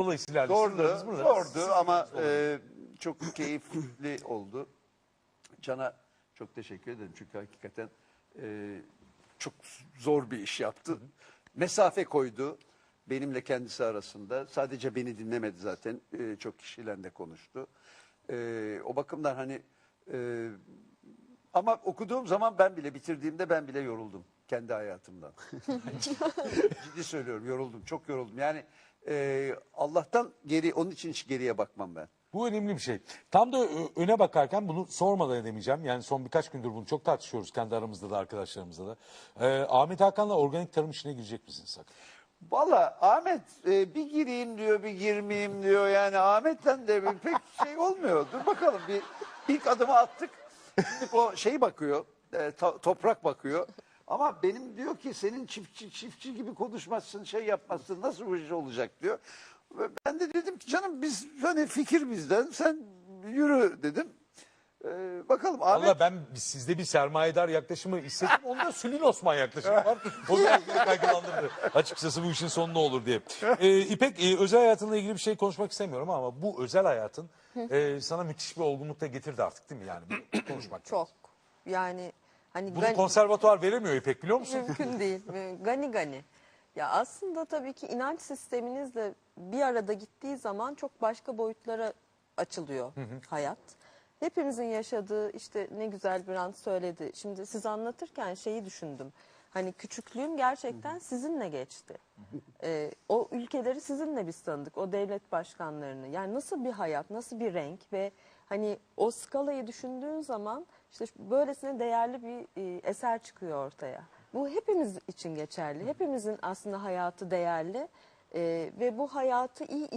Dolayısıyla Zordu, burada. zordu ama e, çok keyifli oldu. Can'a çok teşekkür ederim çünkü hakikaten e, çok zor bir iş yaptı. Mesafe koydu benimle kendisi arasında. Sadece beni dinlemedi zaten. E, çok kişiyle de konuştu. E, o bakımdan hani e, ama okuduğum zaman ben bile bitirdiğimde ben bile yoruldum kendi hayatımdan. Ciddi söylüyorum yoruldum çok yoruldum. Yani e, Allah'tan geri onun için hiç geriye bakmam ben. Bu önemli bir şey. Tam da öne bakarken bunu sormadan edemeyeceğim. Yani son birkaç gündür bunu çok tartışıyoruz kendi aramızda da arkadaşlarımızla da. Ee, Ahmet Hakan'la organik tarım işine girecek misin sakın? Valla Ahmet e, bir gireyim diyor bir girmeyeyim diyor yani Ahmet'ten de bir pek şey olmuyor. Dur bakalım bir ilk adımı attık. Şimdi o şey bakıyor e, to- toprak bakıyor. Ama benim diyor ki senin çiftçi çiftçi gibi konuşmazsın şey yapmazsın nasıl bu iş olacak diyor. Ve Ben de dedim ki canım biz hani fikir bizden sen yürü dedim. E, bakalım Ahmet Valla ben sizde bir sermayedar yaklaşımı hissettim. Onda Sülün Osman yaklaşımı var. O da beni kaygılandırdı. Açıkçası bu işin sonu ne olur diye. Ee, İpek e, özel hayatınla ilgili bir şey konuşmak istemiyorum ama bu özel hayatın e, sana müthiş bir olgunluk da getirdi artık değil mi? Yani konuşmak. Çok. Yani hani Bunu gani- konservatuvar veremiyor İpek biliyor musun? mümkün değil. Gani gani. Ya aslında tabii ki inanç sisteminizle bir arada gittiği zaman çok başka boyutlara açılıyor hayat. Hepimizin yaşadığı işte ne güzel bir an söyledi. Şimdi siz anlatırken şeyi düşündüm. Hani küçüklüğüm gerçekten sizinle geçti. Ee, o ülkeleri sizinle biz tanıdık. O devlet başkanlarını. Yani nasıl bir hayat, nasıl bir renk ve hani o skalayı düşündüğün zaman işte böylesine değerli bir e, eser çıkıyor ortaya. Bu hepimiz için geçerli. Hepimizin aslında hayatı değerli. Ee, ve bu hayatı iyi